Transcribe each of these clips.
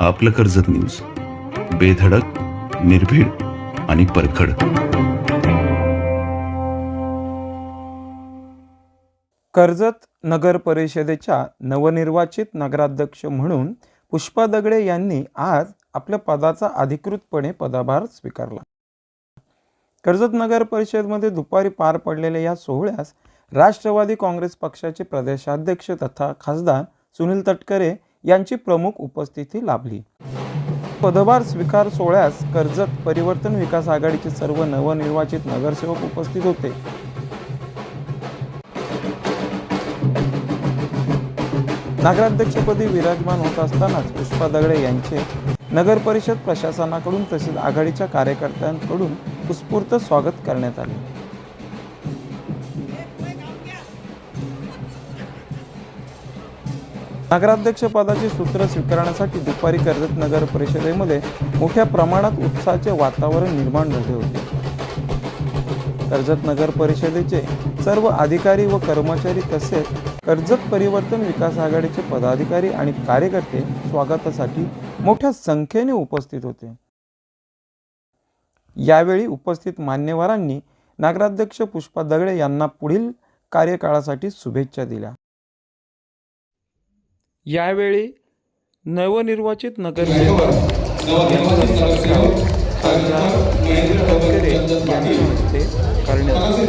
आपलं कर्जत न्यूज बेधडक निर्भीड आणि परखड. कर्जत नगर परिषदेच्या नवनिर्वाचित नगराध्यक्ष म्हणून पुष्पा दगडे यांनी आज आपल्या पदाचा अधिकृतपणे पदाभार स्वीकारला. कर्जत नगर परिषदमध्ये दुपारी पार पडलेल्या या सोहळ्यास राष्ट्रवादी काँग्रेस पक्षाचे प्रदेशाध्यक्ष तथा खासदार सुनील तटकरे यांची प्रमुख उपस्थिती लाभली. पदभार स्वीकार सोहळ्यास कर्जत परिवर्तन विकास आघाडीचे सर्व नवनिर्वाचित नगरसेवक उपस्थित होते. नगराध्यक्षपदी विराजमान होत असतानाच पुष्पा दगडे यांचे नगर परिषद प्रशासनाकडून तसेच आघाडीच्या कार्यकर्त्यांकडून उत्स्फूर्त स्वागत करण्यात आले. नगराध्यक्ष पदाचे सूत्र स्वीकारण्यासाठी दुपारी कर्जत नगर परिषदेमध्ये मोठ्या प्रमाणात उत्साहाचे वातावरण निर्माण झाले होते. कर्जत नगर परिषदेचे सर्व अधिकारी व कर्मचारी तसेच कर्जत परिवर्तन विकास आघाडीचे पदाधिकारी आणि कार्यकर्ते स्वागतासाठी मोठ्या संख्येने उपस्थित होते. यावेळी उपस्थित मान्यवरांनी नगराध्यक्ष पुष्पा दगडे यांना पुढील कार्यकाळासाठी शुभेच्छा दिल्या. यावेळी नवनिर्वाचित नगरसेवक यांच्या हस्ते करण्यात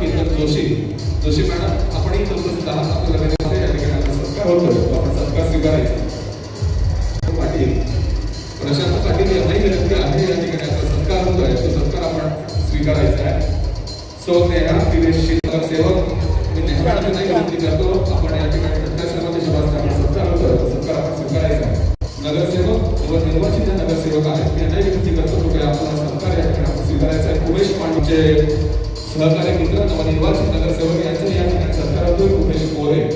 किरण जोशी जोशी मॅडम आपण आपल्याला या ठिकाणी आपला सत्कार होतोय आपण सत्कार स्वीकारायचा स्वीकारायचा आहे. सो नेहा दिनेश शिंदर सेवक मी नेहा नाही विनंती करतो आपण या ठिकाणी प्रत्येक सर्वांच्या शिवाय आपण सत्कार होतोय सत्कार आपण स्वीकारायचा आहे. नगरसेवक व निर्वाचित नगरसेवक आहेत मी यांनाही विनंती करतो कृपया आपला सत्कार या ठिकाणी आपण स्वीकारायचा आहे. उमेश पांडूचे सहकारी मित्र नवनिर्वाचित नगरसेवक यांचा या ठिकाणी सत्कार होतोय उमेश मोरे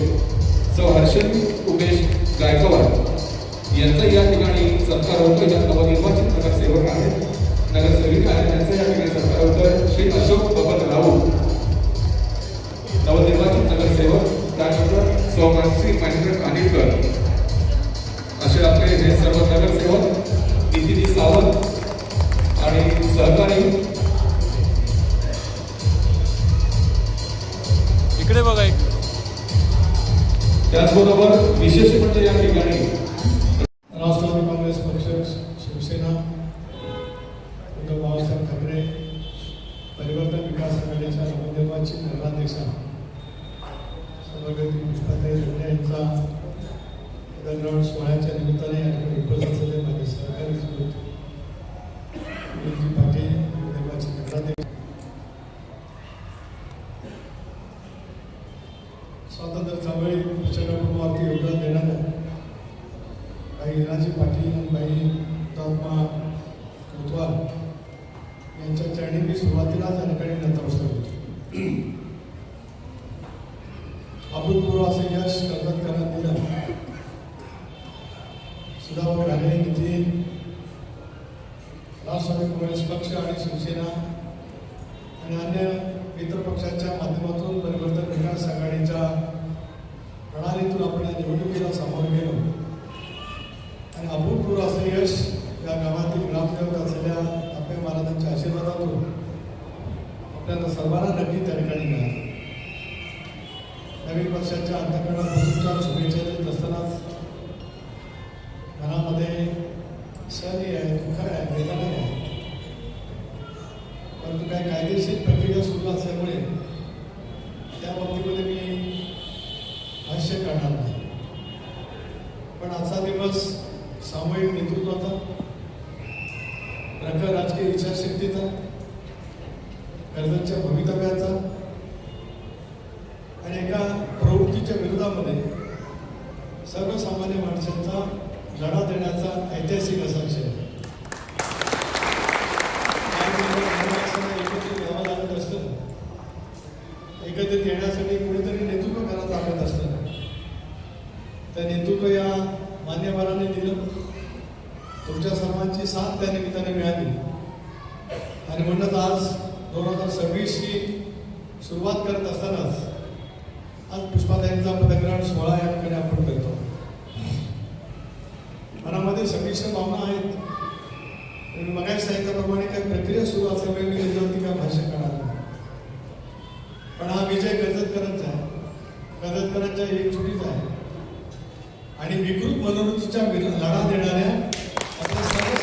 सौ हर्षद उमेश गायकवाड यांचा या ठिकाणी सत्कार होतोय ज्या नवनिर्वाचित नगरसेवक आहेत. नगरसेविका आणि त्यांचे या ठिकाणी सत्कार श्री अशोक बबन राऊत नवनिर्वाचित नगरसेवक त्यानंतर सौ मानसी महेंद्र कानिटकर असे आपले हे सर्व नगरसेवक नितीजी सावंत आणि सहकारी सुधाभाऊ ठाकरे नितीन राष्ट्रवादी काँग्रेस पक्ष आणि शिवसेना आणि अन्य मित्र पक्षांच्या माध्यमातून परिवर्तन विकास आघाडीच्या प्रणालीतून आपण या निवडणुकीला सामोरं गेलो. आणि अभूतपूर्व असं यश या गावातील ग्रामसेवक असलेल्या आपल्या महाराजांच्या आशीर्वादातून आपल्याला सर्वांना नक्की त्या ठिकाणी मिळालं. नवीन पक्षाच्या अंतकरणापासूनच्या शुभेच्छा देत असतानाच मनामध्ये शनी आहे दुःख आहे वेदना आहे. परंतु काही कायदेशीर प्रक्रिया सुरू असल्यामुळे त्या बाबतीमध्ये मी भाष्य करणार नाही. पण आजचा दिवस सामूहिक नेतृत्वाचा प्रखर राजकीय इच्छाशक्तीचा कर्जांच्या भवितव्याचा आणि एका प्रवृत्तीच्या विरोधामध्ये सर्वसामान्य माणसांचा लढा देण्याचा ऐतिहासिक असा विषय एकत्रित यावं लागत असतं एकत्रित येण्यासाठी कुणीतरी नेतृत्व करत लागत असतं. त्या नेतृत्व या मान्यवरांनी दिलं. तुमच्या सर्वांची साथ त्या निमित्ताने मिळाली. आणि म्हणत म्हणूनच आज दोन हजार सव्वीसची सुरुवात करत असतानाच आज पुष्पाताईंचा पदग्रहण सोहळा या ठिकाणी आपण करतो. मनामध्ये समिश्र भावना आहेत. आणि मगाशी सांगितल्याप्रमाणे काही प्रक्रिया सुरू असल्यामुळे मी त्याच्यावरती काय भाष्य करणार पण हा विजय कर्जतकरांचा आहे. कर्जतकरांच्या चुकीचा आहे. आणि विकृत मनोवृत्तीच्या विरोध लढा देणाऱ्या आपल्या सर्व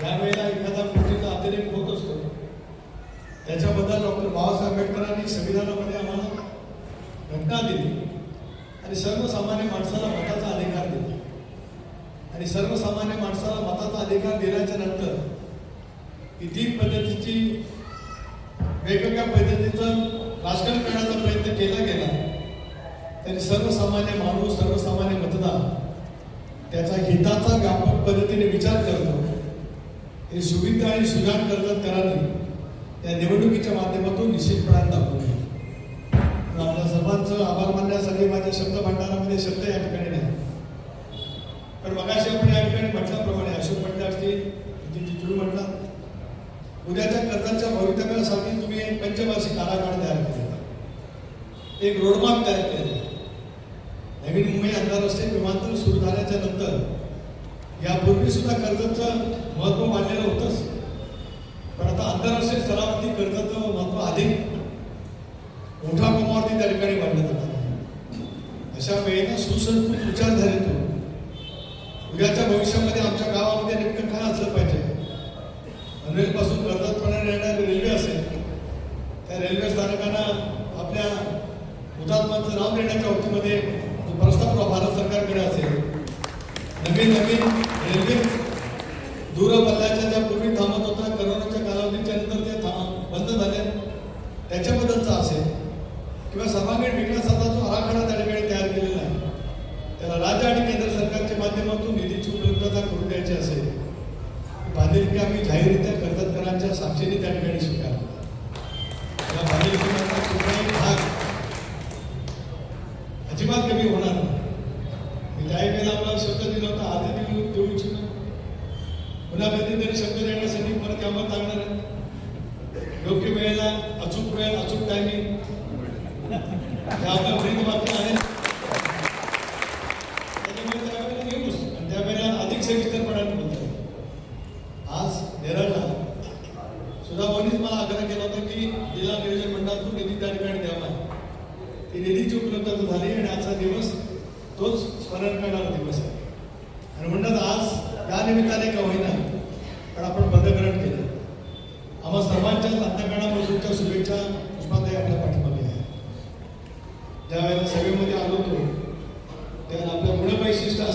ज्या वेळेला एखादा कृतीचा अतिरेक होत असतो त्याच्याबद्दल डॉक्टर बाबासाहेब आंबेडकरांनी संविधानामध्ये आम्हाला घटना दिली आणि सर्वसामान्य माणसाला मताचा अधिकार दिला आणि सर्वसामान्य माणसाला मताचा अधिकार दिल्याच्या नंतर किती पद्धतीची वेगवेगळ्या पद्धतीचं राजकारण करण्याचा प्रयत्न केला गेला तरी सर्वसामान्य माणूस सर्वसामान्य त्याचा हिताचा व्यापक पद्धतीने विचार करतो. हे सुविधा आणि सुजाण करतात कराने या निवडणुकीच्या माध्यमातून निश्चितपणाने दाखवून दिलं. आपल्या सर्वांचं आभार मानण्यासाठी माझ्या शब्द भांडारामध्ये शब्द या ठिकाणी नाही. पण मगाशी आपण या ठिकाणी म्हटल्याप्रमाणे अशोक म्हटले असतील जिथे तुम्ही उद्याच्या कर्जाच्या भवितव्यासाठी तुम्ही एक पंचवार्षिक आराखडा तयार केला एक रोडमॅप तयार केला नवीन मुंबई आंतरराष्ट्रीय विमानतळ सुरू झाल्याच्यानंतर यापूर्वी सुद्धा कर्जाचं महत्त्व मानलेलं होतंच पण आता आंतरराष्ट्रीय स्तरावरती कर्जाचं महत्त्व अधिक मोठ्या प्रमाणावरती त्या ठिकाणी मांडलं आलं आहे. अशा वेळेला सुसंस्कृत विचारधारेतून उद्याच्या भविष्यामध्ये आमच्या गावामध्ये नेमकं काय असलं पाहिजे पनवेलपासून कर्जतपर्यंत येणारी रेल्वे असेल त्या रेल्वे स्थानकांना आपल्या हुतात्माचं नाव देण्याच्या बाबतीमध्ये महत्त्व भारत सरकारकडे असेल नवीन नवीन रेल्वे दूर पल्ल्याच्या ज्या पूर्वी थांबत होत्या करोनाच्या कालावधीच्या नंतर ते थांब बंद झाले त्याच्याबद्दलचा असेल किंवा सर्वांगीण विकासाचा जो आराखडा त्या ठिकाणी तयार केलेला आहे त्याला राज्य आणि केंद्र सरकारच्या माध्यमातून निधीची उपलब्धता करून द्यायची असेल बांधिलकी आम्ही जाहीररित्या कर्जतकरांच्या साक्षीने त्या ठिकाणी स्वीकारली या बांधिलकीचा कुठलाही भाग अजिबात कमी होणार नाही मी त्या वेळेला आम्हाला शब्द दिला होता आधी देऊ देऊ इच्छितो पुन्हा कधीतरी शब्द देण्यासाठी परत यामत लागणार आहे योग्य वेळेला अचूक वेळ अचूक टायमिंग हे आपलं ब्रीद वाक्य आहे त्याच्यामुळे त्यावेळेला येऊच आणि त्यावेळेला अधिक सविस्तरपणाने बोलतो आज नेरळला सुधाभाऊनीच मला आग्रह केला होता की जिल्हा नियोजन मंडळातून निधी त्या ठिकाणी द्यावा ती निधीची उपलब्धता झाली आणि आजचा दिवस तोच स्मरण करणारा दिवस आहे आणि म्हणतात आज या निमित्ताने का होईना पण आपण बंदकरण केलं आम्हा सर्वांच्याच अंतकरणापासूनच्या शुभेच्छा पुष्पाताई आपल्या पाठीमागे आहे ज्या वेळेला सभेमध्ये आलो होतो त्यावेळेला आपल्या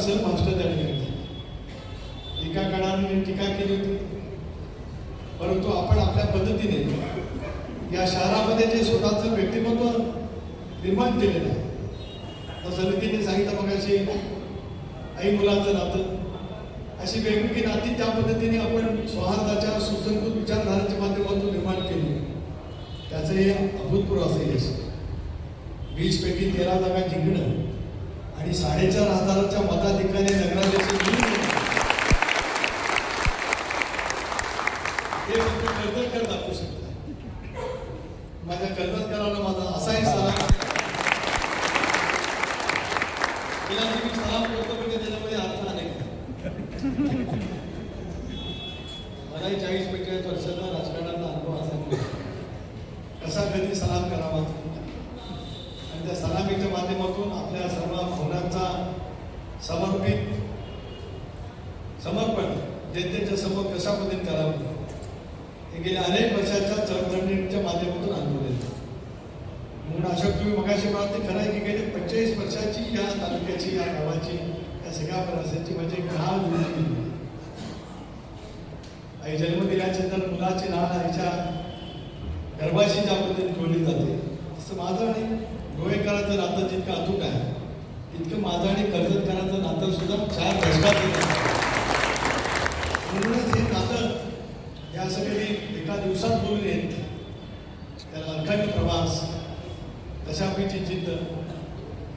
गुणवैशिष्ट्य मास्टर त्याने ठिकाणी एका काळाने टीका केली होती. परंतु आपण आपल्या पद्धतीने या शहरामध्ये जे स्वतःचं व्यक्तिमत्व निर्माण केलेलं आहे तर समितीने सांगितलं मग अशी आई मुलाचं नातं अशी वेगवेगळी नाती त्या पद्धतीने आपण सौहार्दाच्या सुसंकृत विचारधाराच्या माध्यमातून निर्माण केली. त्याचं हे अभूतपूर्व असं यश. वीस पैकी तेरा जागा जिंकणं साडेचार हजाराच्या मताधिकारी नगराध्यक्ष निवडून येणं. हे फक्त कर्जतकर दाखवू शकतात माझ्या कर्जतकरांना माझा असाही सलाम तिला मी सलाम करतो म्हणजे त्याच्यामध्ये अर्थ अनेक आहे. मलाही चाळीस पंचेचाळीस वर्षाचा राजकारणाचा अनुभव असेल कसा कधी सलाम करावा आणि त्या सलामीच्या माध्यमातून आपल्या सर्व भावनांचा समर्पित समर्पण जनतेच्या समोर कशा पद्धतीने करावं हे गेल्या अनेक वर्षाच्या चळवळीच्या माध्यमातून अनुभवलेलं म्हणून अशोक तुम्ही मगाशी म्हणाल ते खरं आहे की गेल्या पंचेचाळीस वर्षाची या तालुक्याची या गावाची या सगळ्या प्रवासाची म्हणजे गाव जुळली आई जन्म दिल्यानंतर मुलाची लहान आईच्या गर्भाशी ज्या पद्धतीने ठेवली जाते तसं माझं आणि गोवेकरांचं नातं जितकं अचूक आहे तितकं माझं आणि कर्जतकरांचं नातं सुद्धा चार दशकात गेलं. म्हणूनच हे नातं या काही एका दिवसात बोलून येत त्याला अर्थाने प्रवास. दशापीची चिंत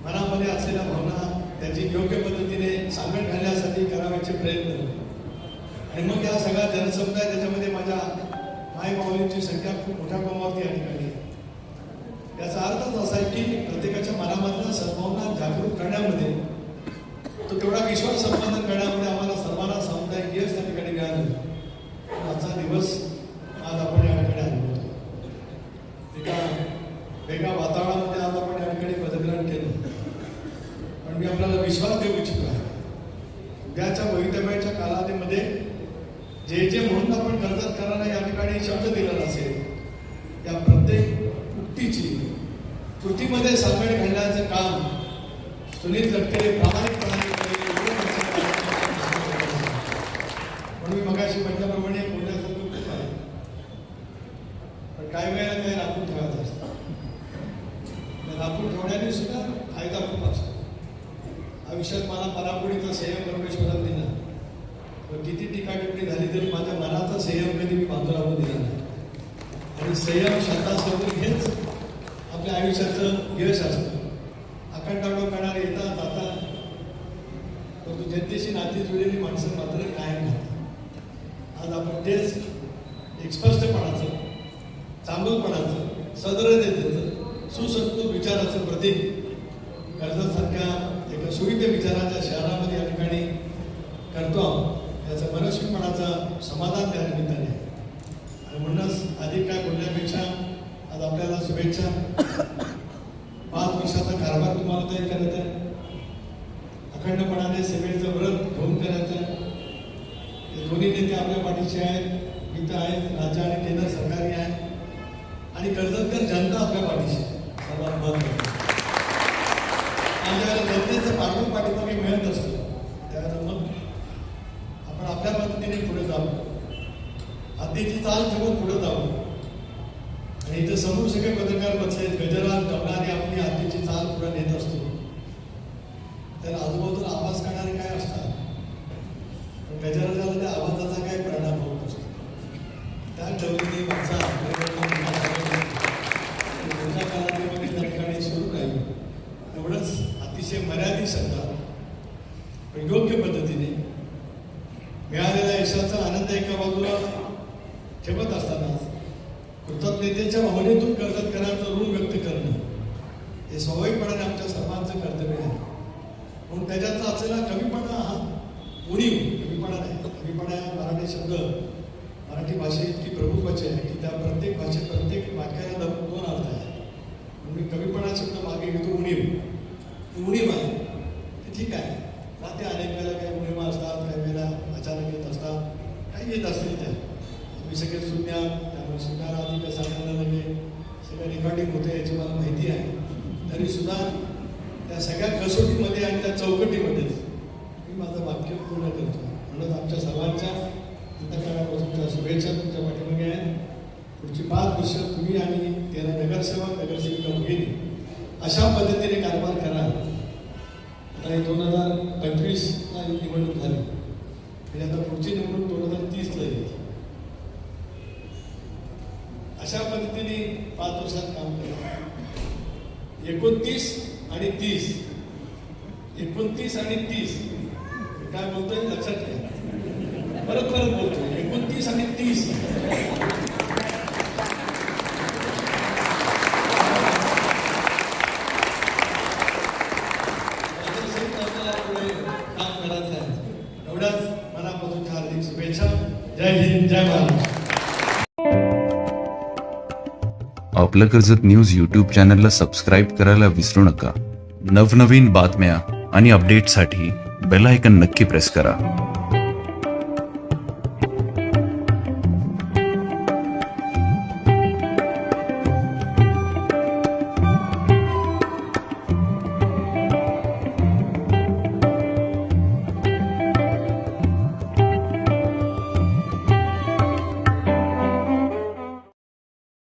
मनामध्ये असलेल्या भावना त्याची योग्य पद्धतीने सांगड घालण्यासाठी करावायचे प्रयत्न. आणि मग या सगळा जनसमुदाय त्याच्यामध्ये माझ्या माय माऊलींची संख्या खूप मोठ्या प्रमाणावरती या ठिकाणी याचा अर्थच असा आहे की प्रत्येकाच्या मनामधल्या सद्भावना जागृत करण्यामध्ये तो तेवढा विश्वास संपादन करण्यामध्ये आम्हाला सर्वांना सामुदायिक यश त्या ठिकाणी मिळालं आजचा दिवस आज आपण या ठिकाणी आलो होतो एका वेगळ्या वातावरणामध्ये आज आपण या ठिकाणी पदग्रहण केलं. पण मी आपल्याला विश्वास देऊ इच्छितो आहे. उद्याच्या भवितव्याच्या कालावधीमध्ये जे जे म्हणून आपण कर्जतकरांना या ठिकाणी शब्द दिलेला असेल त्या प्रत्येक उक्तीची कृतीमध्ये सामील घालण्याचं काम सुनील तटकरे प्रामाणिक केलेले एवढे मोठे काम म्हणून मी मगाशी म्हटल्याप्रमाणे बोलण्यासारखं खूप आहे पण काही वेळेला काही राखून ठेवायचं असतं त्या राखून ठेवण्याने सुद्धा फायदा खूप असतो आयुष्यात मला परापुढीचा संयम परमेश्वरात दिला. व किती टीका झाली तरी माझ्या मनाचा संयम कधी मी बाजूला दिला नाही. आणि संयम शब्दासमोर हेच आपल्या आयुष्याचं यश असतं. अखंडावडं करणारे येतात जातात. परंतु जनतेशी नाती जुळलेली माणसं मात्र कायम राहतात. आज आपण तेच एक स्पष्टपणाचं चांगलपणाचं सदृढतेचं सुसंस्कृत विचाराचं प्रतीक कर्जासारख्या सुविध विचाराच्या शहरामध्ये या ठिकाणी करतो आहोत. याचं मनस्वीपणाचं समाधान त्या निमित्ताने आहे. आणि म्हणूनच अधिक काय बोलण्यापेक्षा आज आपल्याला शुभेच्छा. पाच वर्षाचा कारभार तुम्हाला तयार करायचा आहे. अखंडपणाने सेवेचं व्रत घेऊन करायचं आहे. हे दोन्ही नेते आपल्या पाठीचे आहेत मित्र आहेत राज्य आणि केंद्र सरकारी आहे. आणि कर्जतकर जनता आपल्या पाठीशी आहे. सर्वात महत्त्वाचं. आणि ज्यावेळेला जनतेचं पाठवून पाठीमागे मिळत असतं. त्यावेळेला मग आपण आपल्या पद्धतीने पुढे जाऊ. हद्दीची चाल ठेवून पुढे जाऊ. आणि इथं समोर सगळे पत्रकार बसले गजराज कमलाने आपली हद्दीची चाल पुढे नेत असतो. तर आजूबाजूला आवाज करणारे काय असतात? गजराजाला त्या आवाजाचा काय परिणाम होत असतो त्या ठेवणी माझा पुढच्या कालावधीमध्ये त्या ठिकाणी सुरू राहील एवढंच अतिशय मर्यादित शब्दात पण योग्य पद्धतीने मिळालेल्या यशाचा आनंद एका बाजूला ठेवत असताना त्यांच्या भावनेतून कर्जत करायचं ऋण व्यक्त करणं. हे स्वाभाविकपणाने आमच्या सर्वांचं कर्तव्य आहे. म्हणून त्याच्यातला असलेला कमीपणा हा उणीव कमीपणा नाही. कमीपणा हा मराठी शब्द मराठी भाषे इतकी प्रभुत्वाची आहे की त्या प्रत्येक भाषेत प्रत्येक वाक्याला दोन अर्थ आहे म्हणून मी कमीपणा शब्द मागे घेतो उणीव. ही उणीव आहे. ते ठीक आहे. नाते अनेक वेळेला काही उणीवा असतात काही वेळेला अचानक येत असतात. काही येत असतील त्या. तुम्ही सगळे शून्य त्यामुळे शून्याला आधी सांगायला लगे रेकॉर्डिंग होतं याची मला माहिती आहे. तरी सुद्धा त्या सगळ्या कसोटीमध्ये आणि त्या चौकटीमध्येच मी माझं वाक्य पूर्ण करतो. म्हणून आमच्या सर्वांच्या अंतकरणापासून त्या शुभेच्छा तुमच्या पाठीमागे आहेत. पुढची पाच वर्ष तुम्ही आणि तेरा नगरसेवक नगरसेविका भगिनी अशा पद्धतीने कारभार करा आता हे दोन हजार पंचवीसला निवडणूक झाली. आणि आता पुढची निवडणूक दोन हजार तीसला येईल. पाच दिवसात काम करा एकोणतीस आणि तीस. एकोणतीस आणि तीस. काय बोलतोय? लक्षात घ्या. परत परत बोलतोय. एकोणतीस आणि तीस. काम करायचं आहे एवढ्याच मनापासून हार्दिक शुभेच्छा. जय हिंद जय महाराष्ट्र आपलं कर्जत न्यूज यूट्यूब चॅनलला सबस्क्राईब करायला विसरू नका. नवनवीन बातम्या आणि अपडेटसाठी बेल आयकन नक्की प्रेस करा.